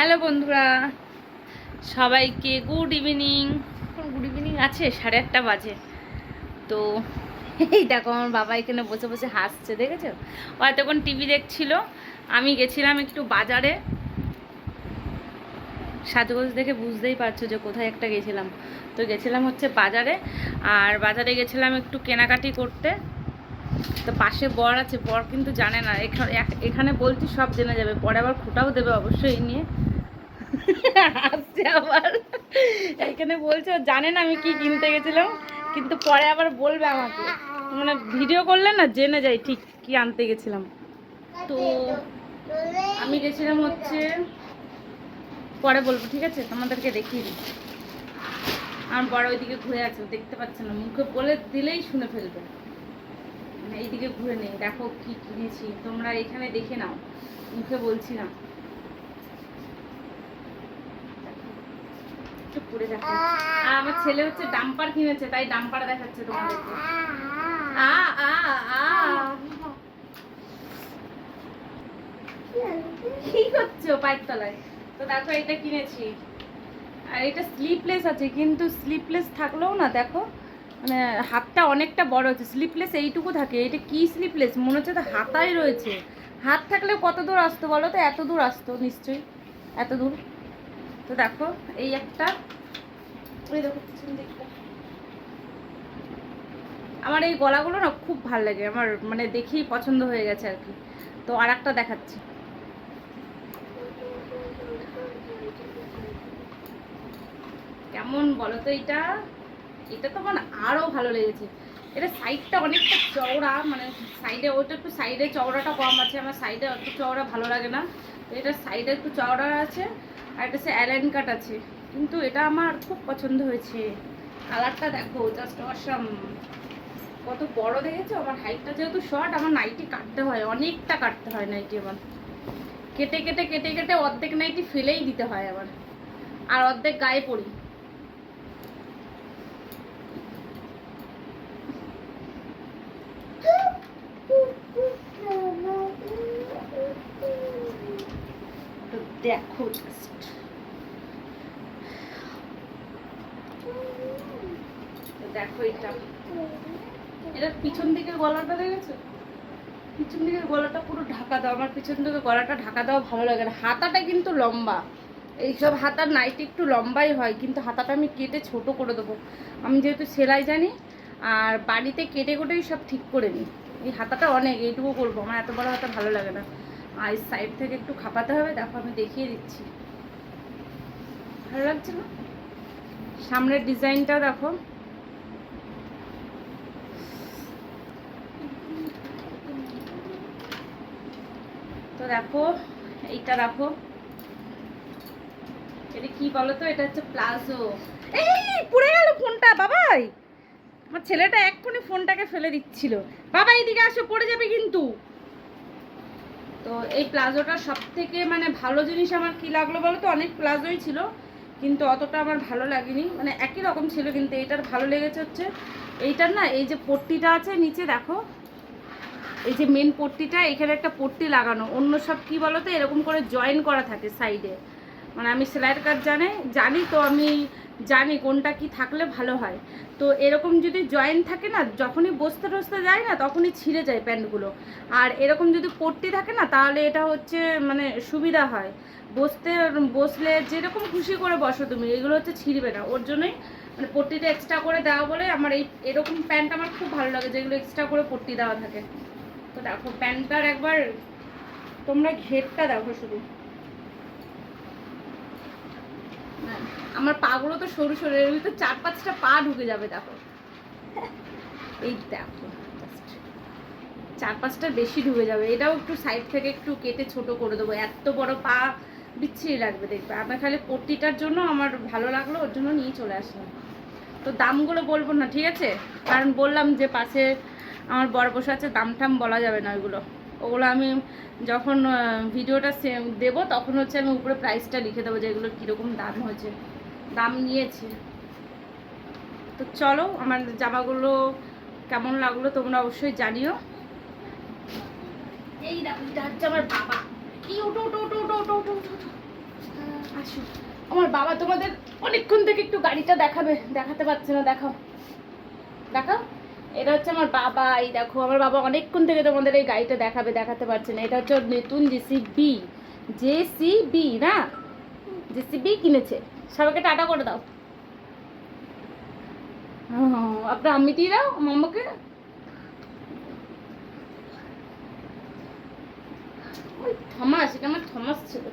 Hello বন্ধুরা, সবাইকে good evening good evening আছে, সাড়ে আটটা বাজে। তো, এই দেখো আমার বাবা এখানে বসে বসে হাসছে, দেখেছ? ও এতক্ষণ টিভি দেখছিল, আমি গেছিলাম একটু বাজারে। সাজগোজ দেখে বুঝতেই পারছ যে কোথায় একটা গেছিলাম। তো গেছিলাম হচ্ছে বাজারে, আর বাজারে গেছিলাম একটু কেনাকাটি করতে। তো পাশে বর আছে, বর কিন্তু জানে না এখানে এখানে বলছি সব জেনে যাবে, পরে আবার খোটাও দেবে অবশ্যই নিয়ে। আসছে আবার। এখানে বলছে, ও জানে না আমি কি কিনতে গেছিলাম, কিন্তু পরে আবার বলবে আমাকে। মানে ভিডিও করলে না জেনে যাই ঠিক কি আনতে গেছিলাম। তো আমি গেছিলাম হচ্ছে, পরে বলব, ঠিক আছে? তোমাদেরকে দেখিয়ে দিই। আমার বড় ওইদিকে ঘুরে আছে দেখতে পাচ্ছে না। মুখে বলে দিলেই শুনে ফেলবে। মানে এইদিকে ঘুরে নেই। দেখো কি কিনেছি। তোমরা এখানে দেখে নাও। মুখে বলছি না। চুপ করে দেখো। আর আমার ছেলে হচ্ছে ডাম্পার কিনেছে, তাই ডাম্পার দেখাচ্ছে তোমাদেরকে। আ আ আ। কি করছ পায়ের তলায় তো দেখো এটা কিনেছি। আর এটা স্লিপলেস আছে, কিন্তু স্লিপলেস থাকলেও না, দেখো মানে হাতটা অনেকটা বড় হচ্ছে স্লিপলেস এইটুকু থাকে, এটা কি স্লিপলেস মনে হচ্ছে তো হাতাই রয়েছে। হাত থাকলে কত দূর আসতো বলো তো? এত দূর আসতো নিশ্চয়ই। এত দূর? তো দেখো, এই একটা। দেখো আমার এই গলাগুলো না খুব ভালো লাগে, আমার মানে দেখেই পছন্দ হয়ে গেছে আর কি। তো আর একটা দেখাচ্ছি। কেমন বলো তো এটা? এটা তো মানে আরও ভালো লেগেছে। এটা সাইডটা অনেকটা চওড়া মানে সাইডে, ওটা একটু সাইডে চওড়াটা কম আছে, আমার সাইডে অত চওড়া ভালো লাগে না। তো এটা সাইডে একটু চওড়া আছে আর এটা সে অ্যালাইন কাট আছে। কিন্তু এটা আমার খুব পছন্দ হয়েছে। কালারটা দেখো জাস্ট অসাম কত বড় দেখেছ? আমার হাইটটা যেহেতু শর্ট আমার নাইটি কাটতে হয়। অনেকটা কাটতে হয় নাইটি আমার কেটে কেটে কেটে কেটে অর্ধেক নাইটি ফেলেই দিতে হয় আবার। আর অর্ধেক গায়ে পড়ি তো দেখো জাস্ট দেখো এটা। এটা পিছন দিকের গলাটা দেখেছ? পিছন দিকের গলাটা পুরো ঢাকা দাও। আমার পিছন দিকের গলাটা ঢাকা দেওয়া ভালো লাগে না। হাতাটা কিন্তু লম্বা। এইসব হাতার নাইটি একটু লম্বাই হয়, কিন্তু হাতাটা আমি কেটে ছোট করে দেবো। আমি যেহেতু সেলাই জানি, আর বাড়িতে কেটে কুটেই সব ঠিক করে নিই। এই হাতাটা অনেক, এইটুকু করব। আমার এত বড় হাতা ভালো লাগে না। আর সাইড থেকে একটু খাপাতে হবে, দেখো আমি দেখিয়ে দিচ্ছি। ভালো লাগছে না? সামনের ডিজাইনটা দেখো। তো দেখো, এইটা রাখো এটা কি বলো তো এটা হচ্ছে প্লাজো। এই, পড়ে গেল ফোনটা, বাবাই! আমার ছেলেটা এক্ষুনি ফোনটাকে ফেলে দিচ্ছিল। বাবা, এইদিকে আসো, পড়ে যাবে কিন্তু। তো এই প্লাজোটা সব থেকে মানে ভালো জিনিস আমার কি লাগল বলো তো অনেক প্লাজোই ছিল, কিন্তু অতটা আমার ভালো লাগেনি। মানে একই রকম ছিল, কিন্তু এইটার ভালো লেগেছে হচ্ছে, এইটার না এই যে পট্টিটা আছে নিচে দেখো, এই যে মেন পট্টিটা, এখানে একটা পট্টি লাগানো। অন্য সব কি বলো তো এরকম করে জয়েন করা থাকে সাইডে মানে আমি সেলাইয়ের কাজ জানি জানি তো আমি জানি কোনটা কি থাকলে ভালো হয়। তো এরকম যদি জয়েন্ট থাকে না, যখনই বসতে টসতে যায় না, তখনই ছিঁড়ে যায় প্যান্টগুলো। আর এরকম যদি পট্টি থাকে না, তাহলে এটা হচ্ছে মানে সুবিধা হয়। বসতে, বসলে যেরকম খুশি করে বসো তুমি, এগুলো হচ্ছে ছিঁড়বে না। ওর জন্যই মানে পট্টিটা এক্সট্রা করে দেওয়া বলে আমার এই, এরকম প্যান্ট আমার খুব ভালো লাগে, যেগুলো এক্সট্রা করে পট্টি দেওয়া থাকে। তো দেখো, প্যান্টটার একবার তোমরা ঘেরটা দেখো শুধু হ্যাঁ, আমার পাগুলো তো সরু সরু, এর ভিতরে চার পাঁচটা পা ঢুকে যাবে, দেখো। এই দেখো চার পাঁচটা বেশি ঢুকে যাবে। এটাও একটু সাইড থেকে একটু কেটে ছোট করে দেবো। এত বড় পা বিচ্ছিরি লাগবে দেখবে। আমার খালি পট্টিটার জন্য আমার ভালো লাগল, ওর জন্য নিয়ে চলে আসলাম। তো দামগুলো বলব না, ঠিক আছে? কারণ বললাম যে পাশে আমার বড় বসে আছে দাম টাম বলা যাবে না ওইগুলো। ওগুলো আমি যখন ভিডিওটা সে- দেবো, তখন হচ্ছে আমি উপরে প্রাইসটা লিখে দেবো যে এগুলোর কীরকম দাম হয়েছে। দাম নিয়েছে। তো চলো, আমার জামাগুলো কেমন লাগল তোমরা অবশ্যই জানিও। এই এটা হচ্ছে আমার বাবা। কি ওটো ওটো ওটো ওটো ওটো ওটো আসো। আমার বাবা তোমাদের অনেকক্ষণ থেকে একটু গাড়িটা দেখাবে, দেখাতে পারছে না, দেখাও। দেখাও। এটা হচ্ছে আমার বাবা, এই দেখো, আমার বাবা অনেকক্ষণ থেকে তোমাদের এই গাড়িটা দেখাবে, দেখাতে পারছে না। এটা হচ্ছে নতুন জেসিবি জেসিবি না? জেসিবি কিনেছে। সবাইকে টাটা করে দাও। আপনার আমি দিয়ে দাও মামাকে থমাস, এটা আমার থমাস ছিল।